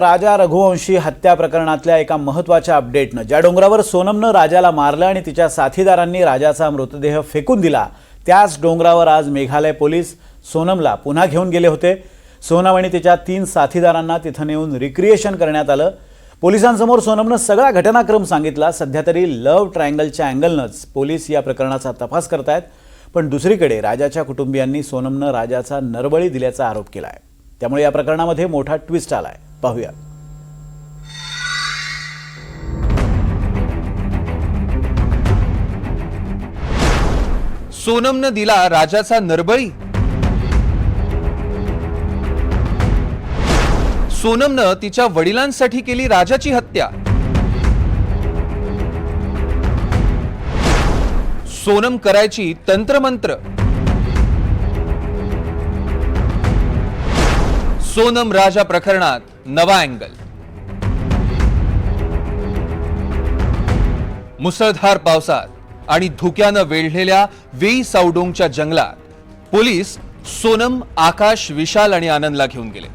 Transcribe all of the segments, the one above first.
राजा रघुवंशी हत्या प्रकरणातल्या एका महत्त्वाच्या अपडेटनं ज्या डोंगरावर सोनमनं राजाला मारलं आणि तिच्या साथीदारांनी राजाचा मृतदेह फेकून दिला त्याच डोंगरावर आज मेघालय पोलीस सोनमला पुन्हा घेऊन गेले होते. सोनम आणि तिच्या तीन साथीदारांना तिथं नेऊन रिक्रिएशन करण्यात आलं. पोलिसांसमोर सोनमनं सगळा घटनाक्रम सांगितला. सध्या तरी लव्ह ट्रायंगलच्या अँगलनंच पोलीस या प्रकरणाचा तपास करतायत. पण दुसरीकडे राजाच्या कुटुंबियांनी सोनमनं राजाचा नरबळी दिल्याचा आरोप केला आहे त्यामुळे या प्रकरणामध्ये मोठा ट्विस्ट आला आहे पाहूया. सोनमनं दिला राजाचा नरबळी? सोनमनं तिच्या वडिलांसाठी केली राजाची हत्या? सोनम करायची तंत्रमंत्र? सोनम राजा प्रकरणात नवा अँगल मुसळधार पावसात आणि धुक्यानं वेढलेल्या वेई सावडोंगच्या जंगलात पोलीस सोनम आकाश विशाल आणि आनंदला घेऊन गेले.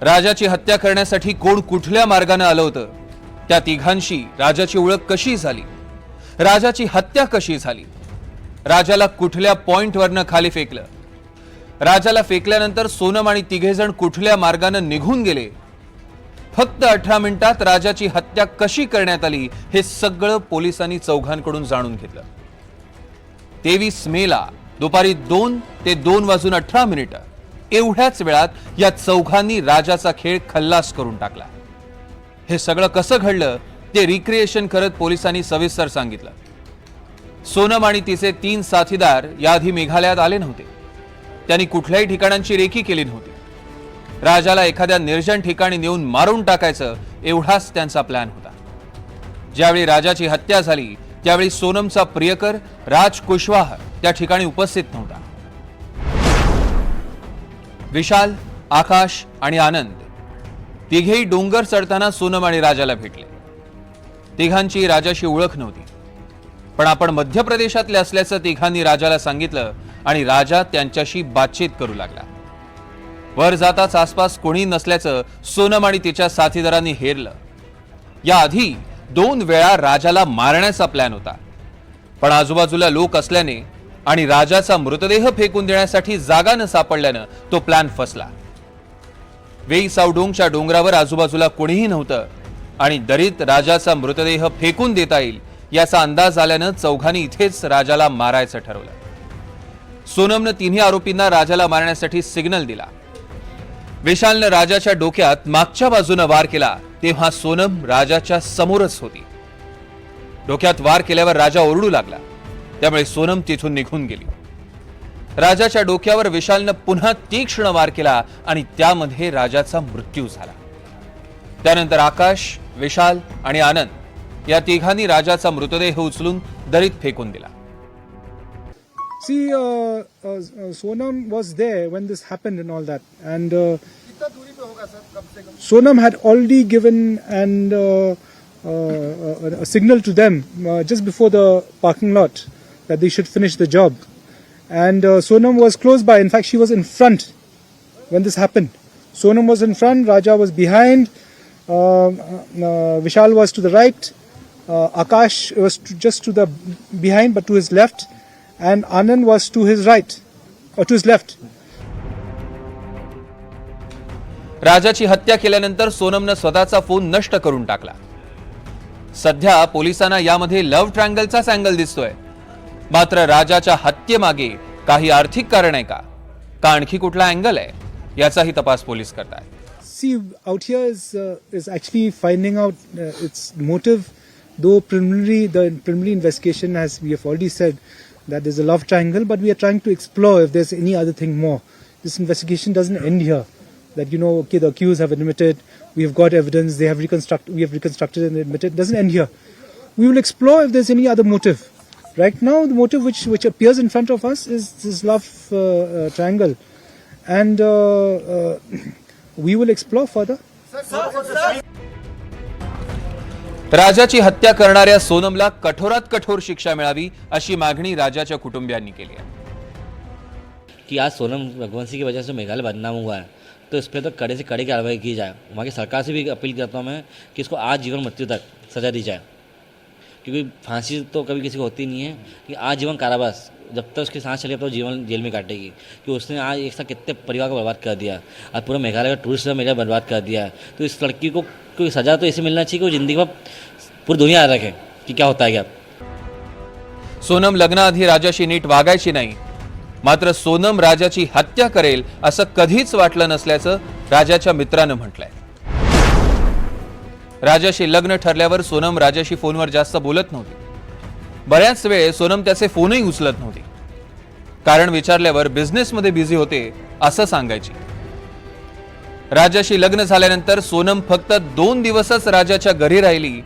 राजाची हत्या करण्यासाठी कोण कुठल्या मार्गाने आलं होतं? त्या तिघांशी राजाची ओळख कशी झाली? राजाची हत्या कशी झाली? राजाला कुठल्या पॉइंटवरनं खाली फेकलं? राजाला फेकल्यानंतर सोनम आणि तिघेजण कुठल्या मार्गानं निघून गेले? फक्त अठरा मिनिटात राजाची हत्या कशी करण्यात आली हे सगळं पोलिसांनी चौघांकडून जाणून घेतलं. तेवीस मेला दुपारी दोन ते दोन वाजून अठरा मिनिट. एवढ्याच वेळात या चौघांनी राजाचा खेळ खल्लास करून टाकला. हे सगळं कसं घडलं ते रिक्रिएशन करत पोलिसांनी सविस्तर सांगितलं. सोनम आणि तिचे तीन साथीदार याआधी मेघालयात आले नव्हते. त्यांनी कुठल्याही ठिकाणांची रेखी केली नव्हती. राजाला एखाद्या निर्जन ठिकाणी नेऊन मारून टाकायचं एवढाच त्यांचा प्लॅन होता. ज्यावेळी राजाची हत्या झाली त्यावेळी सोनमचा प्रियकर राज कुशवाह त्या ठिकाणी उपस्थित नव्हता. विशाल आकाश आणि आनंद तिघेही डोंगर चढताना सोनम आणि राजाला भेटले. तिघांची राजाशी ओळख नव्हती. पण आपण मध्य प्रदेशातले असल्याचं तिघांनी राजाला सांगितलं आणि राजा त्यांच्याशी बातचीत करू लागला. वर जाताच आसपास कोणी नसल्याचं सोनम आणि तिच्या साथीदारांनी हेरलं. याआधी दोन वेळा राजाला मारण्याचा प्लॅन होता. पण आजूबाजूला लोक असल्याने आणि राजाचा मृतदेह फेकून देण्यासाठी जागा न सापडल्यानं तो प्लॅन फसला. वेई सावडोंगच्या डोंगरावर आजूबाजूला कोणीही नव्हतं आणि दरीत राजाचा मृतदेह फेकून देता येईल याचा अंदाज आल्यानं चौघांनी इथेच राजाला मारायचं ठरवलं. सोनमनं तिन्ही आरोपींना राजाला मारण्यासाठी सिग्नल दिला. विशालनं राजाच्या डोक्यात मागच्या बाजूनं वार केला तेव्हा सोनम राजाच्या समोरच होती. डोक्यात वार केल्यावर राजा ओरडू लागला. त्यामुळे सोनम तिथून निघून गेली. राजाच्या डोक्यावर विशालनं पुन्हा तीक्ष्ण वार केला आणि त्यामध्ये राजाचा मृत्यू झाला. त्यानंतर आकाश विशाल आणि आनंद या तिघांनी राजाचा मृतदेह उचलून दरीत फेकून दिला See, uh, uh, uh, Sonam was there when this happened and all that, and uh, Sonam had already given and uh, uh, a signal to them uh, just before the parking lot that they should finish the job, and uh, Sonam was close by. In fact, she was in front when this happened. Sonam was in front, Raja was behind, uh, uh, Vishal was to the right, uh, Akash was to, just to the behind, but to his left, and Anand was to his right, or to his left. राजाची हत्या केल्यानंतर सोनमनं स्वतःचा phone नष्ट करून टाकला. सध्या पोलिसांना यामध्ये लव्ह ट्रँगलचाच अँगल दिसतोय. मात्र राजाच्या हत्येमागे काही आर्थिक कारण आहे का? का आणखी कुठला अँगल आहे? याचाही तपास पोलीस करत see out is is actually finding out its motive Though preliminary, the preliminary investigation, as we have already said, that there's a love triangle, but we are trying to explore if there's any other thing more. This investigation doesn't end here. That you know, okay, the accused have admitted, we have got evidence, they have reconstructed, we have reconstructed and admitted. It Doesn't end here. We will explore if there's any other motive. Right now, the motive which which appears in front of us is this love uh, uh, triangle, and uh, uh, we will explore further. राजाची हत्या करणाऱ्या सोनमला कठोरात कठोर शिक्षा मिळावी अशी मागणी राजाच्या कुटुंबियांनी केली आहे. कि आज सोनम रघुवंशी की वजह से मेघालय बदनाम हुआ है तो इस पर तो कड़े से कड़ी कार्रवाई की जाए। वहाँ की सरकार से भी अपील करता हूँ मैं कि इसको आज जीवन मृत्यु तक सजा दी जाए। क्योंकि फांसी तो कभी किसी को होती नहीं है कि आज जीवन कारावास जब तक उसकी सांस चली तो जीवन जेल में काटेगी। कि उसने आज एक साथ कितने परिवार को बर्बाद कर दिया। आज पूरा मेघालय का टूरिस्ट मेरा बर्बाद कर दिया। तो इस लड़की को कोई सज़ा तो ऐसे मिलना चाहिए कि वो ज़िंदगी में पूरी दुनिया याद रखे कि क्या होता है क्या? सोनम लग्नाआधी राजाशी नीट वागायची नाही. मात्र सोनम राजाची हत्या करेल असं कधीच वाटलं नसल्याचं राजाच्या मित्रानं म्हटलंय. राजाशी लग्न ठरल्यावर सोनम राजाशी फोनवर जास्त बोलत नव्हती. बऱ्याच वेळ सोनम त्याचे फोनही उचलत नव्हती. कारण विचारल्यावर बिझनेसमध्ये बिझी होते असं सांगायची. राजाशी लग्न झाल्यानंतर सोनम फक्त दोन दिवसच राजाच्या घरी राहिली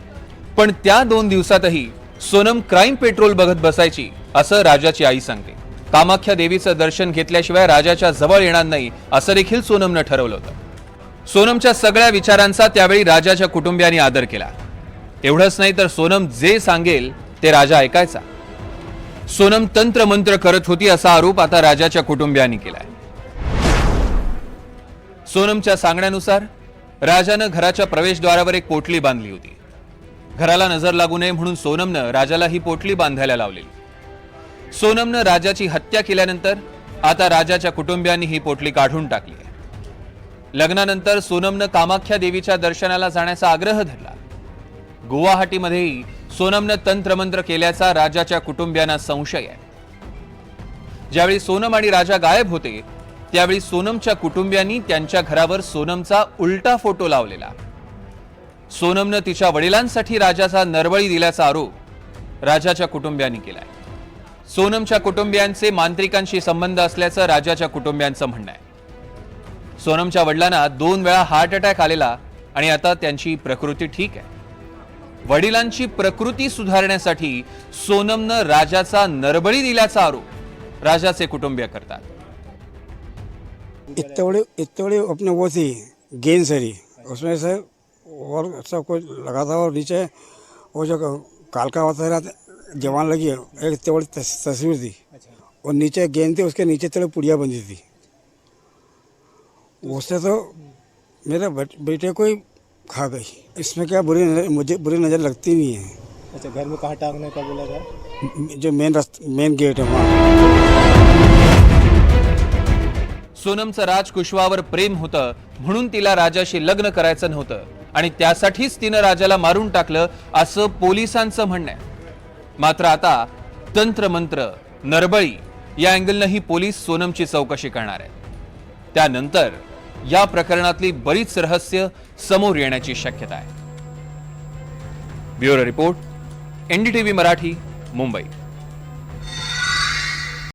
पण त्या दोन दिवसातही सोनम क्राईम पेट्रोल बघत बसायची असं राजाची आई सांगते. कामाख्या देवीचं दर्शन घेतल्याशिवाय राजाच्या जवळ येणार नाही असं देखील सोनमनं ठरवलं होतं. सोनमच्या सगळ्या विचारांचा त्यावेळी राजाच्या कुटुंबियांनी आदर केला. एवढंच नाही तर सोनम जे सांगेल ते राजा ऐकायचा. सोनम तंत्र मंत्र करत होती असा आरोप आता राजाच्या कुटुंबियांनी केलाय. सोनमच्या सांगण्यानुसार राजानं घराच्या प्रवेशद्वारावर एक पोटली बांधली होती. घराला नजर लागू नये म्हणून सोनमनं राजाला ही पोटली बांधायला लावलेली. सोनमनं राजाची हत्या केल्यानंतर आता राजाच्या कुटुंबियांनी ही पोटली काढून टाकली आहे. लग्नानंतर सोनमनं कामाख्या देवीच्या दर्शनाला जाण्याचा आग्रह धरला. गुवाहाटीमध्येही सोनमनं तंत्रमंत्र केल्याचा राजाच्या कुटुंबियांना संशय आहे. ज्यावेळी सोनम आणि राजा गायब होते त्यावेळी सोनमच्या कुटुंबियांनी त्यांच्या घरावर सोनमचा उलटा फोटो लावलेला. सोनमनं तिच्या वडिलांसाठी राजाचा नरबळी दिल्याचा आरोप राजाच्या कुटुंबियांनी केलाय. सोनमच्या कुटुंबियांचे मांत्रिकांशी संबंध असल्याचं राजाच्या कुटुंबियांचं म्हणणं आहे. सोनमच्या वडिलांना दोन वेळा हार्ट अटॅक आलेला आणि आता त्यांची प्रकृती ठीक आहे. वडिलांची प्रकृती सुधारण्यासाठी सोनमनं राजाचा नरबळी दिल्याचा आरोप राजाचे कुटुंबीय करतात. इतने बड़े इतने बड़े अपने वो थी गेंद सरी. उसमें से और सब कुछ लगा था और नीचे वो जो कालका होता रहा जवान लगी है एक इतनी बड़ी तस्वीर थी और नीचे गेंद थी उसके नीचे थोड़ी पुड़िया बंधी थी। उससे तो मेरे बेटे को ही खा गई। इसमें क्या बुरी नजर मुझे बुरी नज़र लगती नहीं है। अच्छा घर में कहाँ टांगने का बोला था? जो मेन रास्ता मेन गेट है वहाँ। सोनमचं राज कुशवावर प्रेम होतं म्हणून तिला राजाशी लग्न करायचं नव्हतं. आणि त्यासाठीच तिनं राजाला मारून टाकलं असं पोलिसांचं म्हणणं आहे. मात्र आता तंत्रमंत्र नरबळी या अँगलनंही पोलीस सोनमची चौकशी करणार आहेत त्यानंतर या प्रकरणातली बरीच रहस्य समोर येण्याची शक्यता आहे. Bureau report NDTV Marathi Mumbai.